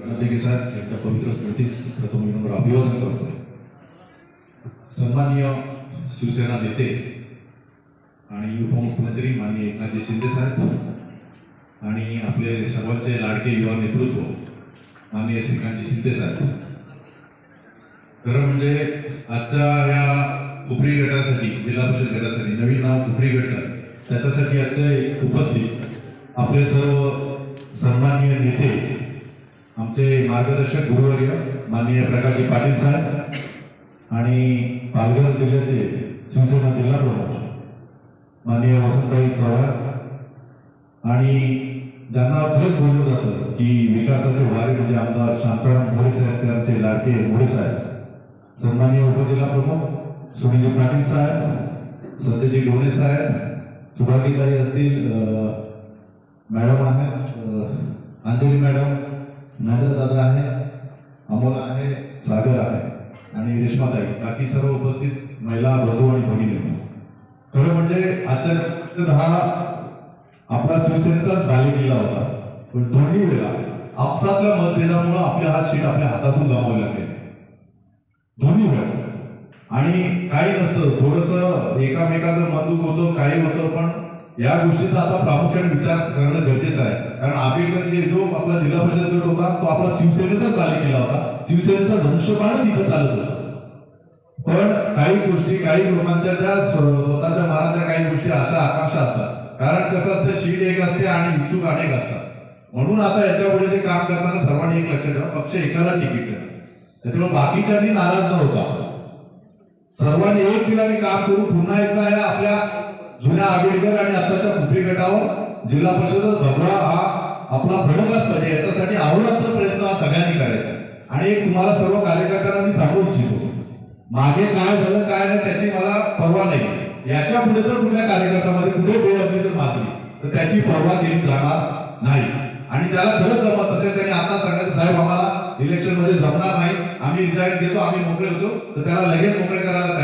विनंती के साथ यांच्या पवित्र स्मृतीस प्रथम नंबर अभिवादन करतो सन्माननीय शिवसेना नेते आणि उपमुख्यमंत्री माननीय एकनाथजी शिंदे साहेब आणि आपले सर्वांचे लाडके युवा नेतृत्व माननीय श्रीकांतजी शिंदे साहेब. खरं म्हणजे आजच्या या खुपरी गटासाठी जिल्हा परिषद गटासाठी नवीन नाव खुपरी गट झालं. त्याच्यासाठी आजचे उपस्थित आपले सर्व आमचे मार्गदर्शक गुरुवर्य माननीय प्रकाशजी पाटील साहेब आणि पालघर जिल्ह्याचे शिवसेना जिल्हा प्रमुख माननीय वसंतभाई चव्हाण. आणि ज्यांना खरंच बोललं जातं की विकासाचे वारे म्हणजे आमदार शांताराम मोरे साहेब त्यांचे लाडके मोरे साहेब. सन्माननीय उपजिल्हा प्रमुख सुनीलजी पाटील साहेब सत्यजी डोणे साहेब सुभागीताई असतील मॅडम आहेत अंजली मॅडम दादा आहे अमोल आहे सागर आहे आणि रेश्माताई. बाकी सर्व उपस्थित महिला बंधू आणि भगिनी. खरं म्हणजे आजच्या हा आपला शिवसेनेचाच बालेकिल्ला होता. पण दोन्ही वेळा आपसातल्या मतभेदामुळे आपल्या हा शीट आपल्या हातातून गमावले लागले दोन्ही वेळा. आणि काही नसतं. थोडस एकामेकाचं मधुक होतं काही होतं पण या गोष्टीचा आता प्रामुख्याने विचार करणं गरजेचं आहे. कारण आंबेडकर जे जो आपला जिल्हा परिषद गट होता तो आपला शिवसेनेचा चालू केला होता. शिवसेनेचा धनुष्यबाणच इथं चालत होता. पण काही गोष्टी काही लोकांच्या ज्या स्वतःच्या मनाच्या काही गोष्टी अशा आकांक्षा असतात. कारण कसं असतं शीट एक असते आणि इच्छुक अनेक असतात. म्हणून आता याच्यापुढे जे काम करताना सर्वांनी एक लक्षात ठेवा पक्ष एकाला तिकीट द्या. त्याच्यामुळे बाकीच्यांनी नाराज न होता. सर्वांनी एक दिलाने काम करून पुन्हा एकदा या आपल्या जुन्या आंबेडकर आणि आताच्या कुपरी गटावर? जिल्हा परिषद भगवा हा आपला भडकलाच पाहिजे याच्यासाठी आवडत प्रयत्न हा सगळ्यांनी करायचा. आणि एक तुम्हाला सर्व कार्यकर्त्यांना मी सांगू इच्छितो. मागे काय झालं काय नाही त्याची मला पर्वा नाही. याच्यापुढे जर कुठल्या कार्यकर्त्यामध्ये कुठे वेळ असली तर माझी तर त्याची परवा केली जाणार नाही. आणि ज्याला खरंच जमत असेल त्याने आता सांगायचं साहेब आम्हाला इलेक्शनमध्ये जमणार नाही. आम्ही रिझाईन देतो आम्ही मोकळे होतो. तर त्याला लगेच मोकळे करायला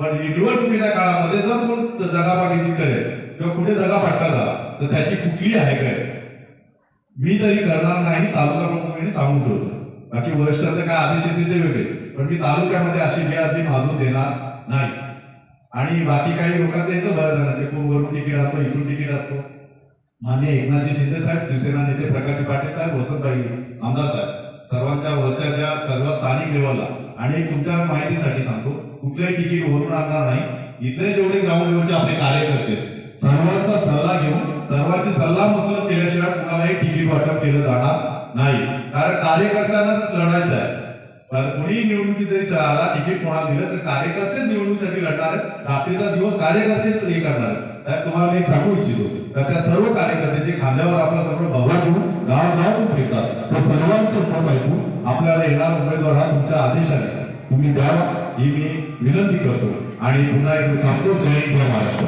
पण निवडणुकीच्या काळामध्ये जर कोण जगाबागीची करेल किंवा कुठे जगापाटका झाला तर त्याची कुठली आहे काय? मी तरी करणार नाही तालुका प्रमुखांनी सांगून ठेवतो बाकी वरिष्ठांचे काय आदेश येतील ते वेगळे. पण मी तालुक्यामध्ये अशी बेअदबी माजून देणार नाही. आणि बाकी काही लोकांचं येतं बरं जणांचे कोण वरून तिकीट आणतो इकडून तिकीट आणतो. मान्य एकनाथजी शिंदे साहेब शिवसेना नेते प्रकाश पाटील साहेब वसंतभाई आमदार साहेब. सर्वांच्या वरच्या ज्या सर्व स्थानिक लेवलला आणि तुमच्या माहितीसाठी सांगतो कुठल्याही तिकीट वरून आणणार नाही. इथले जेवढे ग्रामदेवचे आपले कार्यकर्ते सर्वांचा सल्ला घेऊन सर्वांची सल्ला मसलत केल्याशिवाय कुणालाही तिकीट वाटप केलं जाणार नाही. कारण कार्यकर्त्यांनाच लढायचं आहे. पण कोणी आला तिकीट कोणाला दिलं तर कार्यकर्तेच निवडणुकीसाठी लढणार आहेत. रात्रीचा दिवस कार्यकर्तेच हे करणार आहेत. साहेब तुम्हाला मी सांगू इच्छितो. तर त्या सर्व कार्यकर्त्याचे खांद्यावर आपला सर्व भगवा घेऊन गाव गाव फिरतात. त्या सर्वांचं मत ऐकून आपल्याला येणार उमेदवार हा तुमच्या आदेशाने तुम्ही द्यावा. ही मी विनंती करतो. आणि पुन्हा एक थांबतो. जय जय महाराष्ट्र.